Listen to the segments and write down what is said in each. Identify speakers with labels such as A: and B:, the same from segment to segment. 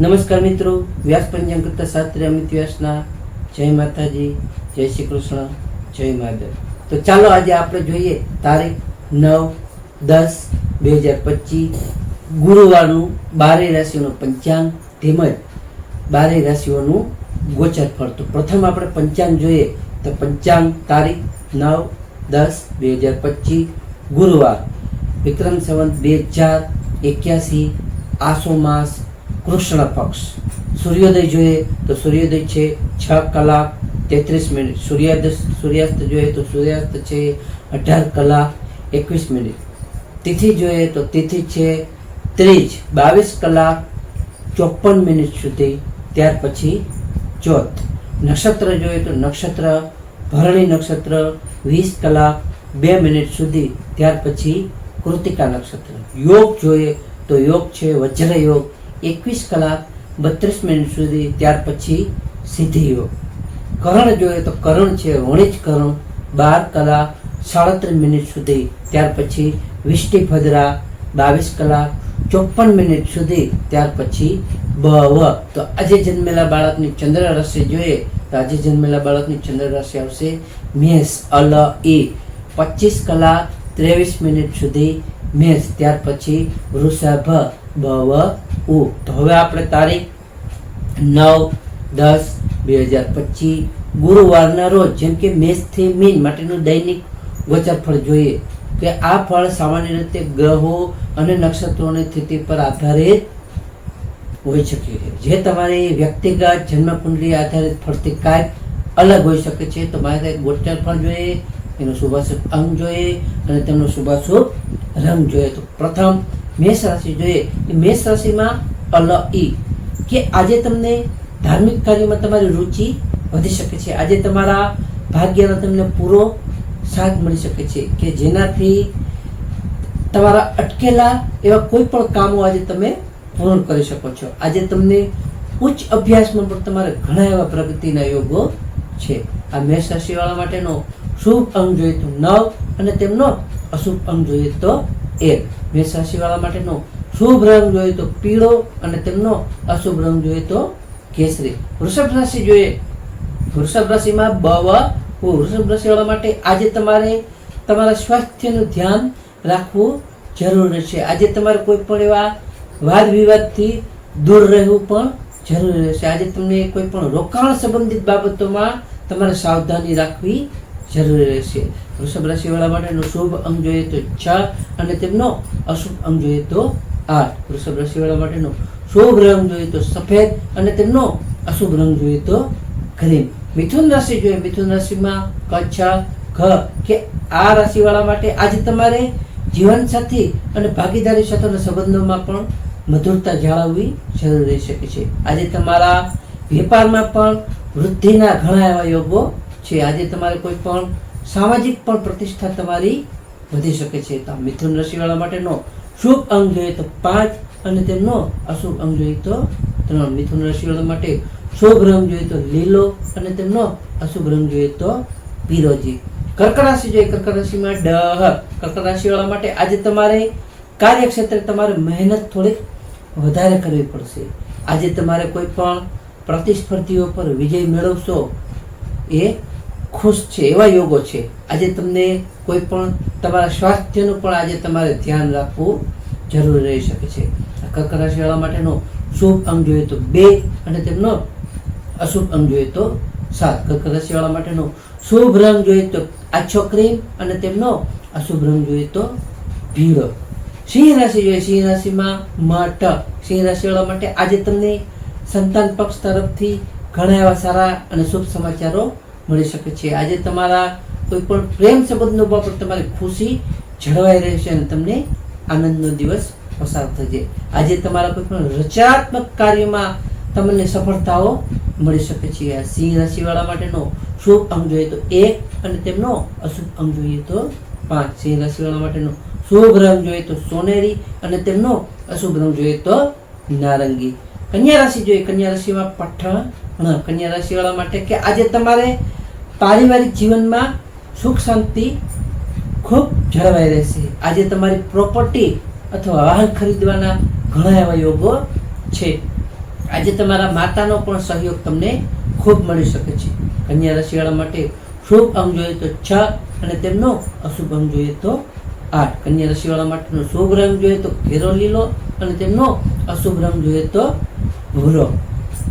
A: નમસ્કાર મિત્રો, વ્યાસ પંચાંગ કરતા શાસ્ત્રી અમિત વ્યાસના જય માતાજી, જય શ્રી કૃષ્ણ, જય માધવ તો ચાલો આજે આપણે જોઈએ તારીખ નવ દસ બે હજાર પચીસ, ગુરુવારનું બારે રાશિઓનું પંચાંગ તેમજ બારે રાશિઓનું ગોચર ફળ તો પ્રથમ આપણે પંચાંગ જોઈએ, તો પંચાંગ તારીખ નવ દસ બે હજાર પચીસ, ગુરુવાર. વિક્રમ સંવંત બે હજાર એક્યાસી, આસો માસ કૃષ્ણ પક્ષ સૂર્યોદય જોઈએ તો સૂર્યોદય છે છ કલાક તેત્રીસ મિનિટ સૂર્યાસ્ત સૂર્યાસ્ત જોઈએ તો સૂર્યાસ્ત છે અઢાર કલાક એકવીસ મિનિટ તિથિ જોઈએ તો તિથિ છે ત્રીજ બાવીસ કલાક ચોપન મિનિટ સુધી ત્યાર પછી ચોથ નક્ષત્ર જોઈએ તો નક્ષત્ર ભરણી નક્ષત્ર વીસ કલાક બે મિનિટ સુધી ત્યાર પછી કૃતિકા નક્ષત્ર યોગ જોઈએ તો યોગ છે વજ્ર યોગ એકવીસ કલાક બત્રીસ મિનિટ સુધી ત્યાર પછી સિદ્ધિ યોગ કરણ જોઈએ તો કરણ છે વણિજ કરણ. બાર કલાક સાડત્રીસ મિનિટ સુધી ત્યાર પછી વિષ્ટિભદ્રા બાવીસ કલાક ચોપન મિનિટ સુધી ત્યાર પછી બવ તો આજે જન્મેલા બાળકની ચંદ્ર રાશિ જોઈએ તો આજે જન્મેલા બાળકની ચંદ્ર રાશિ આવશે. મેષ, અલ એ પચીસ કલાક ત્રેવીસ મિનિટ સુધી મેષ. ત્યાર પછી વૃષભ બવ તો હવે આપણે તારીખ નવ દસ બે હજાર પચીસ, ગુરુવારના રોજ, જેમ કે મેષથી મીન માટેનું દૈનિક ગોચર ફળ જોઈએ, કે આ ફળ સામાન્ય રીતે ગ્રહો અને નક્ષત્રોની સ્થિતિ પર આધારિત હોઈ શકે છે. જે તમારી વ્યક્તિગત જન્મકુંડલી આધારિત ફળથી કાંઈક અલગ હોઈ શકે છે, તો મારે ગોચર ફળ જોઈએ, એનો શુભાશુભ અંગ જોઈએ અને તેમનો શુભાશુભ રંગ જોઈએ. તો પ્રથમ મેષ રાશિ જોઈએ મેષ રાશિમાં અલ ઈ કે આજે તમને ધાર્મિક કાર્યમાં તમારી રુચિ વધી શકે છે. આજે તમારા ભાગ્યનો તમને પૂરો સાથ મળી શકે છે, કે જેનાથી તમારા અટકેલા એવા કોઈ પણ કામો આજે તમે પૂર્ણ કરી શકો છો. આજે તમને ઉચ્ચ અભ્યાસમાં પણ તમારે ઘણા એવા પ્રગતિના યોગો છે. આ મેષ રાશિવાળા માટેનો શુભ અંગ જોઈએ તો નવ, અને તેમનો અશુભ અંગ જોઈએ તો એક. મેષ રાશિવાળા માટેનો શુભ રંગ જોઈએ તો પીળો અને તેમનો અશુભ રંગ જોઈએ તો કેસરી. વૃષભ રાશિ જોઈએ. વૃષભ રાશિમાં બવ. વૃષભ રાશિવાળા માટે આજે તમારે તમારા સ્વાસ્થ્યનું ધ્યાન રાખવું જરૂર છે. આજે તમારે કોઈ પણ એવા વાદ વિવાદથી દૂર રહેવું પણ જરૂરી રહેશે. આજે તમને કોઈ પણ રોકાણ સંબંધિત બાબતોમાં તમારે સાવધાની રાખવી જરૂરી રહેશે. વૃષભ રાશિવાળા માટેનો શુભ અંગ જોઈએ તો છ અને તેમનો અશુભ અંગ જોઈએ તો આઠ. વૃષભ રાશિવાળા માટેનો શુભ રંગ જોઈએ તો સફેદ અને તેમનો અશુભ રંગ જોઈએ તો ગ્રીન. મિથુન રાશિ જોઈએ. મિથુન રાશિમાં કચ્છ ઘ, કે આ રાશિવાળા માટે આજે તમારે જીવનસાથી અને ભાગીદારી સાથેના સંબંધોમાં પણ મધુરતા જાળવવી જરૂરી રહી શકે છે. આજે તમારા વેપારમાં પણ વૃદ્ધિના ઘણા એવા યોગો છે. આજે તમારે કોઈ પણ સામાજિક પણ પ્રતિષ્ઠા તમારી વધી શકે છે. તો મિથુન રાશિવાળા માટેનો શુભ અંગ જોઈએ તો પાંચ અને તેમનો અશુભ અંગ જોઈએ તો ત્રણ. મિથુન રાશિવાળા માટે શુભ રંગ જોઈએ તો લીલો અને તેમનો અશુભ રંગ જોઈએ તો પીરોજી કર્ક રાશિ જોઈએ. કર્ક રાશિમાં ડહ કર્ક રાશિવાળા માટે આજે તમારે કાર્યક્ષેત્રે તમારે મહેનત થોડીક વધારે કરવી પડશે. આજે તમારે કોઈ પણ પ્રતિસ્પર્ધીઓ પર વિજય મેળવશો એ ખુશ છે, એવા યોગો છે. આજે તમને કોઈ પણ તમારા સ્વાસ્થ્યનું પણ આજે તમારે ધ્યાન રાખવું જરૂરી રહી શકે છે. આ કર્ક રાશિવાળા માટેનો શુભ અંગ જોઈએ તો બે અને તેમનો અશુભ અંગ જોઈએ તો સાત. કર્ક રાશિવાળા માટેનો શુભ રંગ જોઈએ તો આછો ક્રીમ અને તેમનો અશુભ રંગ જોઈએ તો ભીડો સિંહ રાશિ જોઈએ. સિંહ રાશિમાં મઠ સિંહ રાશિવાળા માટે આજે તમને સંતાન પક્ષ તરફથી ઘણા એવા સારા અને શુભ સમાચારો મળી શકે છે. આજે તમારા કોઈ પણ પ્રેમ સંબંધનો બાબત તમારી ખુશી જળવાઈ રહેશે અને તમને આનંદનો દિવસ પસાર થશે. આજે તમારા કોઈ પણ રચનાત્મક કાર્યમાં તમને સફળતાઓ મળી શકે છે. સિંહ રાશિવાળા માટેનો શુભ અંગ જોઈએ તો એક અને તેમનો અશુભ અંગ જોઈએ તો પાંચ. સિંહ રાશિવાળા માટેનો શુભ રંગ જોઈએ તો સોનેરી અને તેમનો અશુભ રંગ જોઈએ તો નારંગી. કન્યા રાશિ જોઈએ. કન્યા રાશિમાં પઠણ, કન્યા રાશિવાળા માટે કે આજે તમારે પારિવારિક જીવનમાં સુખ, શાંતિ ખૂબ જળવાઈ રહેશે. આજે તમારી પ્રોપર્ટી અથવા વાહન ખરીદવાના ઘણા એવા યોગો છે. આજે તમારા માતાનો પણ સહયોગ તમને ખૂબ મળી શકે છે. કન્યા રાશિવાળા માટે શુભ અંગ જોઈએ તો છ અને તેમનો અશુભ અંગ જોઈએ તો આઠ. કન્યા રસીવાળા માટેનો શુભ રંગ જોઈએ તો ઘેરો લીલો અને તેમનો અશુભ રંગ જોઈએ તો ભૂરો.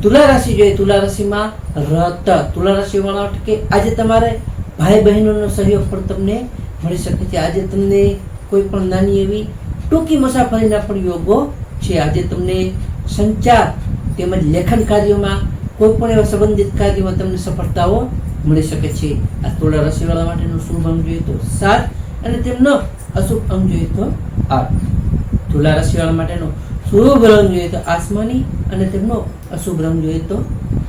A: તુલા રાશિ જોઈએ. તુલા રાશિમાં રત તુલા રાશિવાળા વાળા કે આજે તમારે ભાઈ બહેનોનો સહયોગ પણ તમને મળી શકે છે. આજે તમને કોઈ પણ નાની એવી ટૂંકી મુસાફરીના પણ યોગો છે. આજે તમને સંચાર તેમજ લેખન કાર્યોમાં કોઈ પણ એવા સંબંધિત કાર્યમાં તમને સફળતાઓ મળી શકે છે. આ તુલા રાશિવાળા માટેનો શુભ અંગ જોઈએ તો સાત અને તેમનો અશુભ અંગ જોઈએ તો આઠ. તુલા રાશિવાળા માટેનો શુભ રંગ જોઈએ તો આસમાની અને તેમનો અશુભ રંગ જોઈએ તો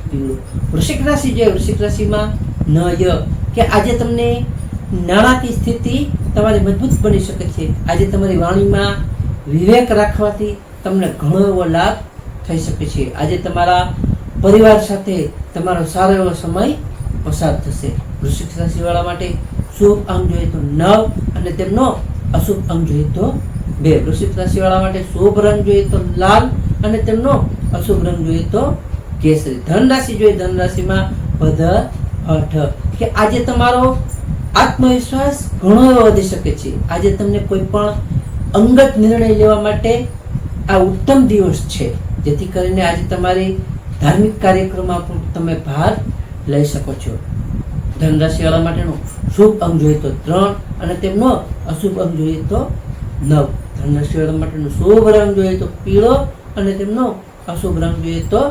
A: પીળો. વૃશ્ચિક રાશિ જોઈએ વૃશ્ચિક રાશિમાં ન ય કે આજે તમને નાણાકીય સ્થિતિ તમારી મજબૂત બની શકે છે. આજે તમારી વાણીમાં વિવેક રાખવાથી તમને ઘણો એવો લાભ થઈ શકે છે. આજે તમારા પરિવાર સાથે તમારો સારો એવો સમય પસાર થશે. વૃશ્ચિક રાશિવાળા માટે શુભ અંગ જોઈએ તો નવ અને તેમનો અશુભ અંગ જોઈએ તો બે. વૃશ્ચિક રાશિવાળા માટે શુભ રંગ જોઈએ તો લાલ અને તેમનો અશુભ રંગ જોઈએ તો કેસરી. ધન રાશિ જોઈએ ધન રાશિમાં પધર અઠ કે આજે તમારો આત્મવિશ્વાસ ઘણો એવો વધી શકે છે. આજે તમને કોઈ પણ અંગત નિર્ણય લેવા માટે આ ઉત્તમ દિવસ છે. જેથી કરીને આજે તમારી ધાર્મિક કાર્યક્રમમાં પણ તમે ભાગ લઈ શકો છો. ધનરાશિવાળા માટેનો શુભ અંગ જોઈએ તો ત્રણ અને તેમનો અશુભ અંગ જોઈએ તો નવ. ધનરાશિવાળા માટેનો શુભ રંગ જોઈએ તો પીળો અને તેમનો અશુભ રંગ જોઈએ તો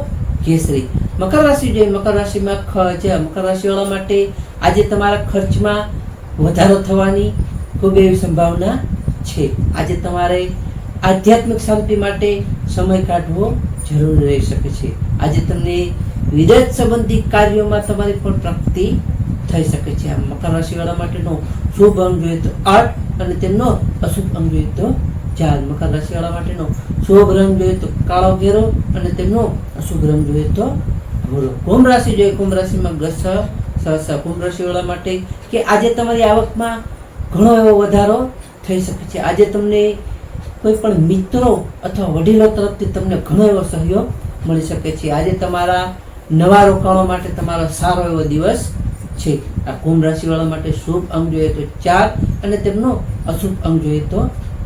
A: કેસરી. મકર રાશિ જોઈએ, મકર રાશિમાં ખર્ચ મકર રાશિવાળા માટે આજે તમારા ખર્ચમાં વધારો થવાની ખૂબ એવી સંભાવના છે. આજે તમારે આધ્યાત્મિક શાંતિ માટે સમય કાઢવો જરૂરી રહી શકે છે. આજે તમને વિદેશ સંબંધી કાર્યોમાં તમારી પણ પ્રાપ્તિ થઈ શકે છે. આ મકર રાશિવાળા માટેનો શુભ અંગ જોઈએ તો આઠ અને તેમનો અશુભ અંગ જોઈએ તો ચાર મકર રાશિવાળા માટેનો શુભ રંગ જોઈએ તો કાળો ઘેરો અને તેમનો અશુભ રંગ જોઈએ તો ભૂરો કુંભ રાશિ જોઈએ, કુંભ રાશિમાં ગસ સહસા. કુંભ રાશિવાળા માટે કે આજે તમારી આવકમાં ઘણો એવો વધારો થઈ શકે છે. આજે તમને કોઈ પણ મિત્રો અથવા વડીલો તરફથી તમને ઘણો એવો સહયોગ મળી શકે છે. આજે તમારા નવા રોકાણો માટે તમારો સારો એવો દિવસ છે. આ કુંભ રાશિવાળા માટે શુભ અંગ જોઈએ તો ચાર અને તેમનો અશુભ અંગ જોઈએ તો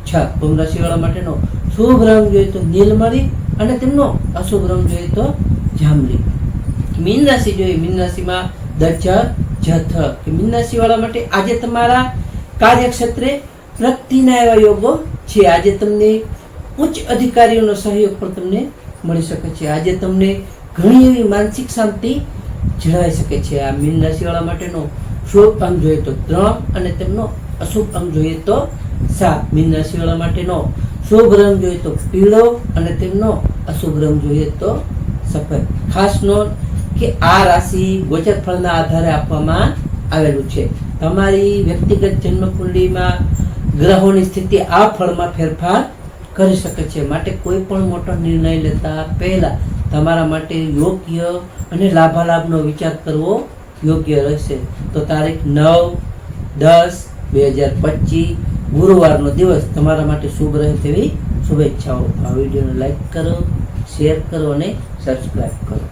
A: છ કુંભ રાશિવાળા માટેનો શુભ રંગ જોઈએ તો નીલમરી અને તેમનો અશુભ રંગ જોઈએ તો જાંબલી. મીન રાશિ જોઈએ, મીન રાશિમાં દજર જથ. કે મીન રાશિવાળા માટે આજે તમારા કાર્યક્ષેત્રે પ્રગતિના એવા યોગો છે. આજે તમને ઉચ્ચ અધિકારીઓનો સહયોગ પણ તમને મળી શકે છે. આજે તમને ઘણી એવી માનસિક શાંતિ જળવાઈ શકે છે. આ મીન રાશિવાળા માટેનો શુભ અંગ જોઈએ તો ત્રણ અને તેમનો અશુભ અંગ જોઈએ તો સાત મીન રાશિવાળા માટેનો શુભ રંગ જોઈએ તો પીળો અને તેમનો અશુભ રંગ જોઈએ તો સફેદ. ખાસ નોંધ કે આ રાશિ ગોચર ફળના આધારે આપવામાં આવેલું છે. તમારી વ્યક્તિગત જન્મકુંડલીમાં ગ્રહોની સ્થિતિ આ ફળમાં ફેરફાર કરી શકે છે. માટે કોઈ પણ મોટો નિર્ણય લેતા પહેલા તમારા માટે યોગ્ય અને લાભાલાભનો વિચાર કરવો યોગ્ય રહેશે. તો તારીખ નવ દસ બે હજાર પચીસ ગુરુવારનો દિવસ તમારા માટે શુભ રહે તેવી શુભેચ્છાઓ. આ વિડીયોને લાઈક કરો, શેર કરો અને સબસ્ક્રાઈબ કરો.